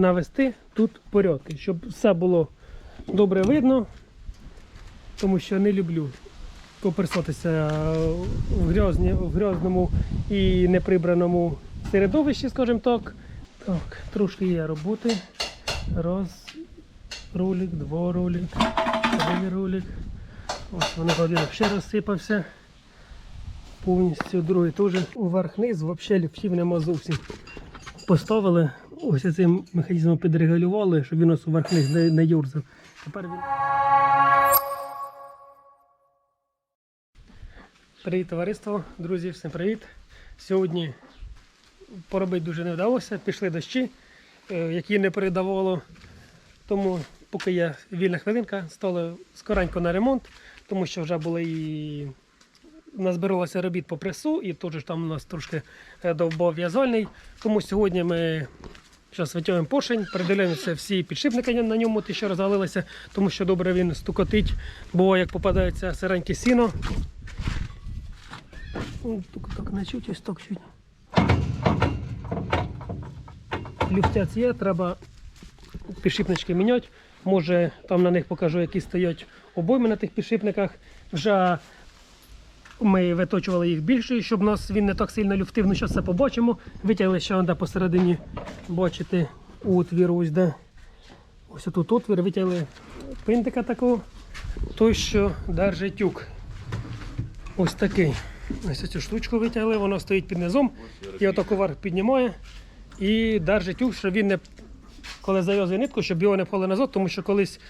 навести тут порядки, щоб все було добре видно, тому що не люблю поперсотися в, грязні, в грязному і неприбраному середовищі, скажімо так. Так, трошки є роботи. Раз ролик, два ролик, три ролик. Ось вони один ще розсипався. Повністю другий теж уверх-низ, взагалі люфтів нема зовсім. Поставили, ось цим механізмом підрегулювали, щоб він ось уверх-низ не, не юрзав. Тепер він. Привіт, товариство, друзі, всім привіт. Сьогодні поробити дуже не вдалося. Пішли дощі, е, які не передавало. Тому, поки є вільна хвилинка, стали скоренько на ремонт, тому що вже були і назбиралося робіт по пресу, і теж там у нас трошки е, довбав в'язальний. Тому сьогодні ми зараз витягуємо поршень, передивляємося всі підшипники на ньому, ті, що розвалилися, тому що добре він стукотить, бо як попадається сиреньке сіно. Тільки так не чуть, ось так чуть. Люфтець є, треба підшипнички міняти. Може там на них покажу, які стоять обойми на тих підшипниках. Вже ми виточували їх більше, щоб нас він не так сильно люфтив. Ну, зараз це побачимо. Витягли ще де посередині, бачите, отвір ось де. Ось тут отвір, витягли пинтика такого, той, що держить тюк. Ось такий. Ось цю штучку витягли, воно стоїть під низом, і отако вверх піднімає і держить тюк, щоб він не коли зав'язує нитку, щоб його не пхали назад, тому що колись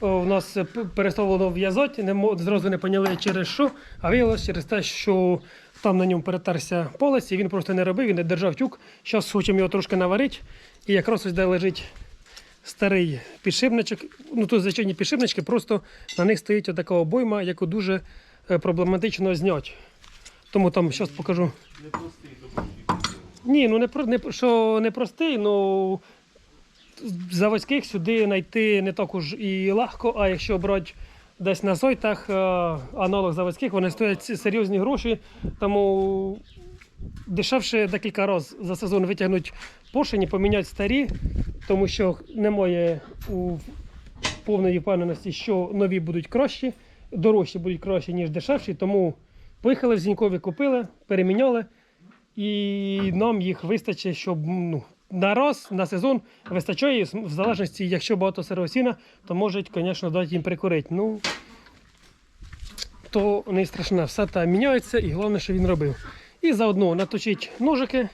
в нас п- перестало в'язати, не зразу не поняли через що, а виявилося через те, що там на ньому перетерся полець, і він просто не робив, він не держав тюк. Зараз хочемо його трошки наварити. І якраз ось де лежить старий підшипничок. Ну тут звичайні підшипнички, просто на них стоїть отака обойма, яку дуже е, проблематично зняти. Тому там зараз покажу. Ні, ну не про не що не простий, ну заводських сюди знайти не так уж і легко, а якщо брати десь на сайтах е, аналог заводських, вони стоять серйозні гроші, тому дешевше декілька разів за сезон витягнути поршені, поміняти старі, тому що немає у повної впевненості, що нові будуть кращі, дорожчі будуть кращі, ніж дешевші. Тому поїхали в Зінькові, купили, переміняли, і нам їх вистачить, щоб ну, на раз на сезон вистачає, в залежності, якщо багато сировосіна, то можуть, звісно, дати їм прикурити. Ну, то не страшно, все та міняється і головне, що він робив. І заодно наточить ножики.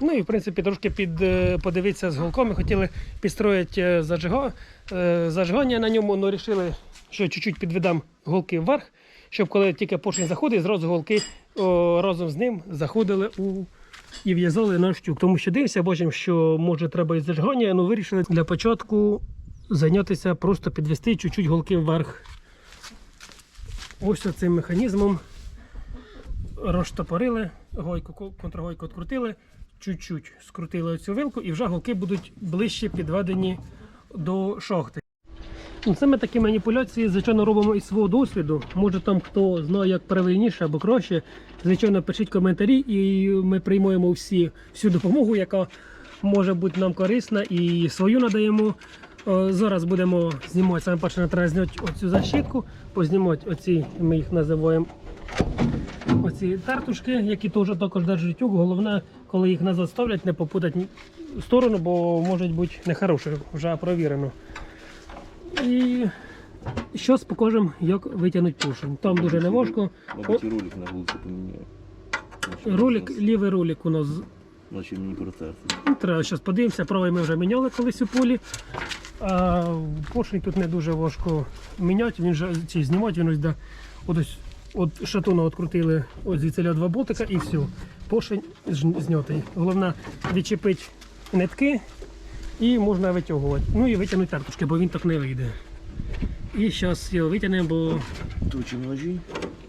Ну і в принципі трошки під, е, подивитися з голками. Хотіли підстроїти е, зажига, е, зажигання на ньому, але вирішили, що чуть-чуть підведемо голки вверх, щоб коли тільки поршень заходить, зразу голки о, разом з ним заходили у і в'язали наш тюк. Тому що дивимося, бачимо, що може треба і зажигання, але вирішили для початку зайнятися, просто підвести чуть-чуть голки вверх. Ось цим механізмом розштопорили, гойку, контргойку відкрутили, чуть-чуть скрутили цю вилку і вже голки будуть ближче підведені до шахти. Ми такі маніпуляції, звичайно, робимо із свого досвіду. Може там хто знає, як правильніше або краще. Звичайно, пишіть коментарі, і ми приймаємо всі, всю допомогу, яка може бути нам корисна, і свою надаємо. Е, Зараз будемо знімати. Саме перше треба зняти оцю защитку, познімати оці, ми їх називаємо оці тартушки, які теж також держать тюк. Головне, коли їх назад ставлять, не попутати ні- сторону, бо можуть бути нехороші, вже провірено. І зараз покажемо, як витягнути поршень. Там дуже не важко. Мабуть, і ролик на вулиці поміняю. Ролик, лівий ролик у нас. Наче мені протерти. Ну, треба зараз подивимося, правий ми вже міняли колись у полі. А поршень тут не дуже важко міняти, він же ці знімати, він ось де от ось от шатуна відкрутили ось звідси два болтика і все. Поршень знятий. Головне відчепити нитки і можна витягувати. Ну і витягнути тартушки, бо він так не вийде. І зараз його витягнемо, бо Точі ножі.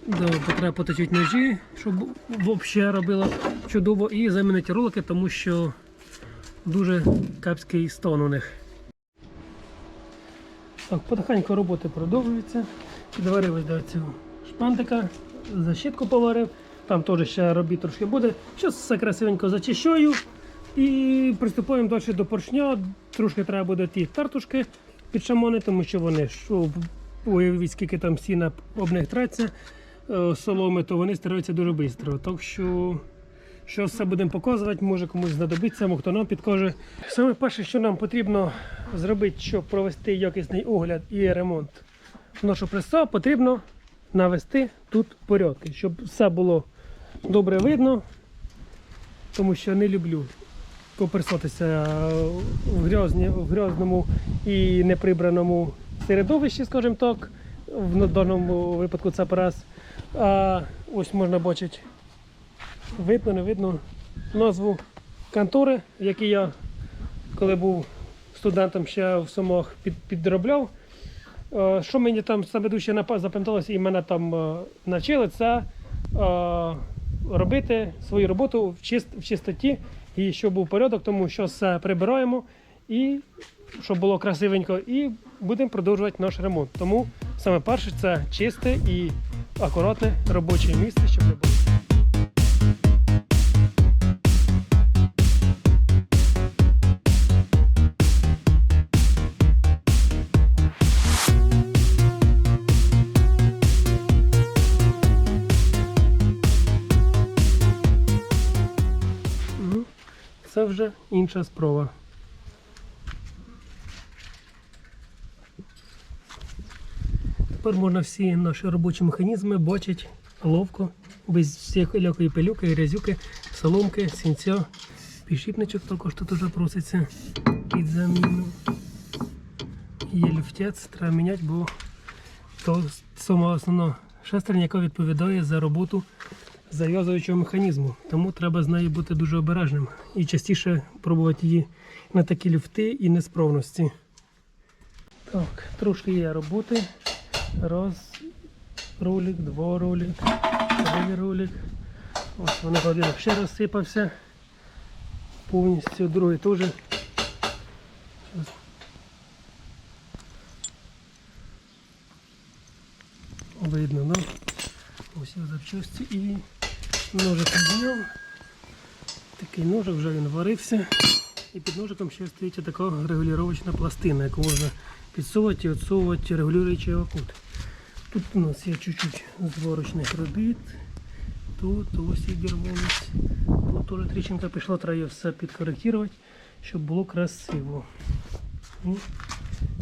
Да, треба поточити ножі, щоб взагалі робило чудово. І замінити ролики, тому що дуже кепський стан у них. Так, потихеньку роботи продовжуються. Підварились до цього шпантика, защитку поварив. Там теж ще робіт трошки буде. Зараз все красивенько зачищаю І приступаємо далі до поршня. Трошки треба буде ті тартушки підшамонити, тому що вони що, уявіть, скільки там сіна об них треться, е, соломи, то вони стираються дуже швидко. Так що, що все будемо показувати, може комусь знадобиться, хто нам підкаже. Саме перше, що нам потрібно зробити, щоб провести якісний огляд і ремонт нашого преса, потрібно навести тут порядки, щоб все було добре видно, тому що не люблю коперсатися в, грязні, в грязному і неприбраному середовищі, скажімо так. В даному випадку це прес. А ось можна бачити, видно, не видно назву контори, в якій я, коли був студентом ще в Сумах, під, підробляв. Е, Що мені там саме дуже запам'яталося і мене там е, навчили, це е, робити свою роботу в чистоті і щоб був порядок, тому що все прибираємо і щоб було красивенько, і будемо продовжувати наш ремонт. Тому саме перше це чисте і акуратне робоче місце, щоб не було. Вже інша справа. Тепер можна всі наші робочі механізми бачити ловко, без всякої пилюки, грязюки, соломки, сінця. Підшипничок також тут уже проситься під заміну. Є люфтець, треба міняти, бо то сама основна шестерня, яка відповідає за роботу зав'язуючого механізму. Тому треба з нею бути дуже обережним і частіше пробувати її на такі люфти і несправності. Так, трошки є роботи. Раз ролик, два ролик, три ролик. Ось вони один ще розсипався. Повністю другий теж. Видно, да? Ось запчасті і ножик зняв. Такий ножик вже він варився. І під ножиком ще стоїть така регулювачна пластина, яку можна підсувати і відсовувати, регулюючи його кут. Тут у нас є чуть-чуть зварочних робіт. Тут ось відірвалось. Тут теж тріщинка пішла, треба все підкоректувати, щоб було красиво.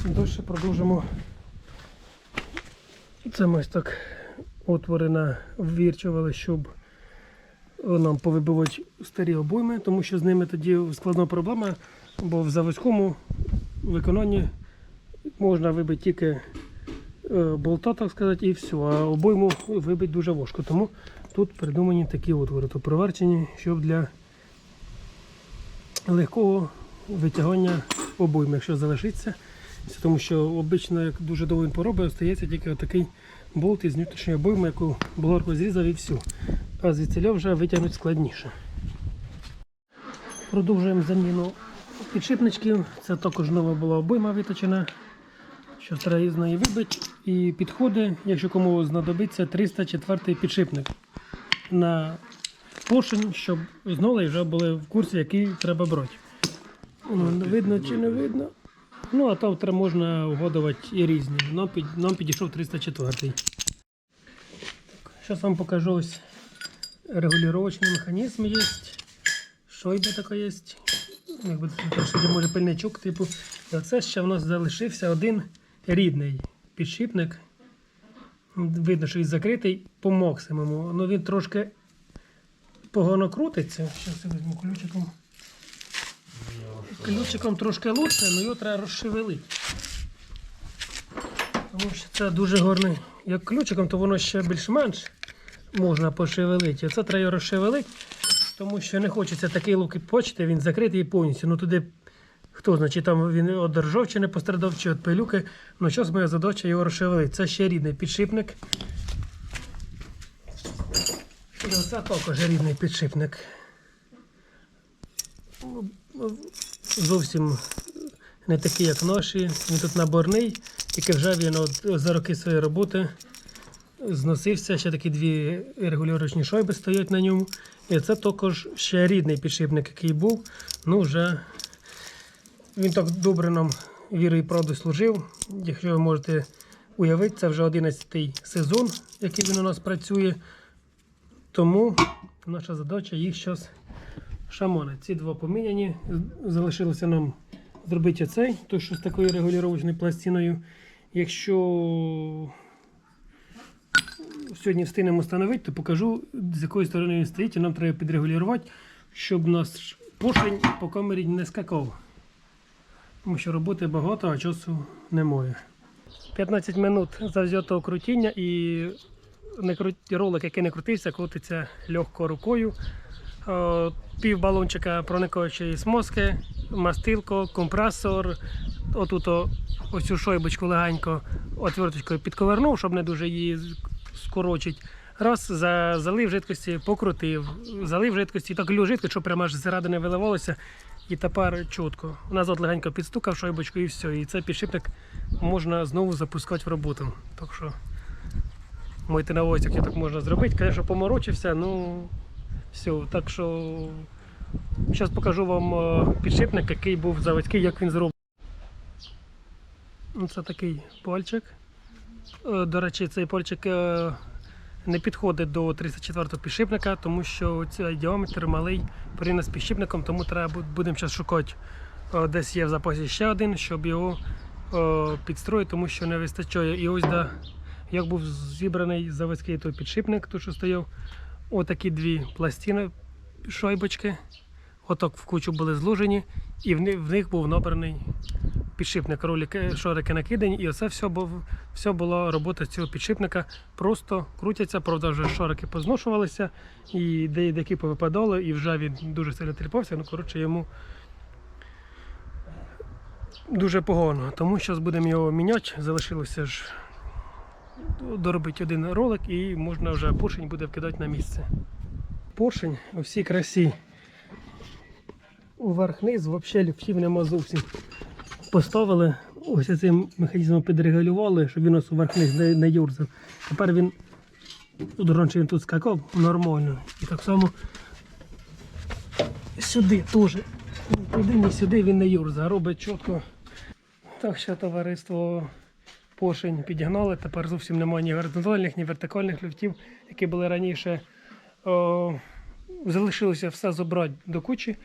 І далі продовжимо. Це ось так отвори навірчували, щоб нам повибивати старі обойми, тому що з ними тоді складна проблема, бо в заводському виконанні можна вибити тільки е, болта, так сказати, і все. А обойму вибити дуже важко. Тому тут придумані такі отвори, то проверчені, щоб для легкого витягання обойми, якщо залишиться. Тому що обично, як дуже довго він поробить, остається тільки отакий болт із внутрішньої обойми, яку болгарку зрізав і все. А звідсіля вже витягнути складніше. Продовжуємо заміну підшипничків. Це також нова була обойма виточена. Що треба з неї вибити. І підходи, якщо кому знадобиться, 304 підшипник на поршень, щоб знову вже були в курсі, який треба брати. Ну, видно чи не видно. Ну, а там треба можна угодувати і різні. Нам, нам підійшов 304. Зараз вам покажу ось регулювачний механізм є. Шойба така є. Якби трошки може пильничок, типу. І оце ще в нас залишився один рідний підшипник. Видно, що він закритий по максимуму. Ну він трошки погано крутиться. Зараз я візьму ключиком. Ключиком трошки лучше, але його треба розшевелити. Тому що це дуже гарний. Як ключиком, то воно ще більш-менш можна пошевелити. А це треба його розшевелити, тому що не хочеться такий лук почти, він закритий повністю. Ну туди хто знає, чи там він одержав, чи не пострадав, чи від пилюки. Ну зараз моя задача його розшевелити. Це ще рідний підшипник. І Це також рідний підшипник. Зовсім не такий, як наші. Він тут наборний, тільки вже він от за роки своєї роботи зносився, ще такі дві регулювачні шайби стоять на ньому. І це також ще рідний підшипник, який був. Ну, вже він так добре нам вірою і правдою служив. Якщо ви можете уявити, це вже 11-й сезон, який він у нас працює. Тому наша задача їх зараз шаманити. Ці два поміняні. Залишилося нам зробити оцей, той, що з такою регулювачною пластиною. Якщо сьогодні встигнемо встановити, то покажу, з якої сторони він стоїть, і нам треба підрегулювати, щоб наш поршень по камері не скакав. Тому що роботи багато, а часу немає. 15 минут завзятого крутіння і ролик, який не крутився, крутиться легко рукою. Е, Пів балончика проникаючої смазки, мастилко, компресор. Отут ось цю шойбочку легенько отверточкою підковернув, щоб не дуже її скорочить. Раз за, залив жидкості, покрутив, залив жидкості, так лю жидкость, щоб прямо аж зсередини виливалося. І тепер чітко. Назад легенько підстукав шойбочку і все. І цей підшипник можна знову запускати в роботу. Так що мойте на ось, як так можна зробити. Звісно, поморочився, ну все. Так що зараз покажу вам е, підшипник, який був заводський, як він зроблений. Ну, Це такий пальчик. Е, До речі, цей пальчик е, не підходить до 34-го підшипника, тому що цей діаметр малий порівняно з підшипником, тому треба будемо зараз шукати. е, Десь є в запасі ще один, щоб його підстроїти, тому що не вистачає. І ось да, як був зібраний заводський той підшипник, той, що стояв, отакі дві пластини, шайбочки, отак в кучу були зложені, і в них був набраний підшипник, ролики, шарики накидані, і оце все, був, все була робота цього підшипника. Просто крутяться, правда, вже шарики позношувалися, і деякі повипадали, і вже він дуже сильно тріпався. Ну, коротше, йому дуже погано. Тому зараз будемо його міняти. Залишилося ж доробити один ролик і можна вже поршень буде вкидати на місце. Поршень у всій красі. Уверх-низ взагалі люфтів нема зовсім поставили, ось цим механізмом підрегулювали, щоб він ось вверх-вниз не, не юрзав. Тепер він тут раніше він тут скакав нормально. І так само сюди теж. Туди, ні сюди він не юрзав, робить чітко. Так що товариство поршень підігнали. Тепер зовсім немає ні горизонтальних, ні вертикальних люфтів, які були раніше. О, залишилося все забрати до кучі,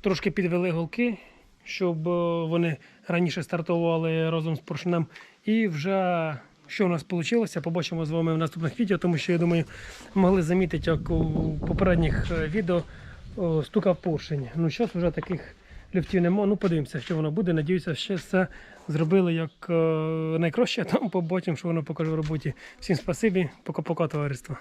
трошки підвели голки, щоб е, вони раніше стартували разом з поршнем. І вже що у нас вийшло, побачимо з вами в наступних відео, тому що я думаю, могли замітити, як у попередніх е, відео стукав поршень. Ну, зараз вже таких люфтів немає. Ну, подивимося, що воно буде. Надіюся, ще все зробили як е, найкраще, там побачимо, що воно покаже в роботі. Всім спасибі, пока-пока, товариство.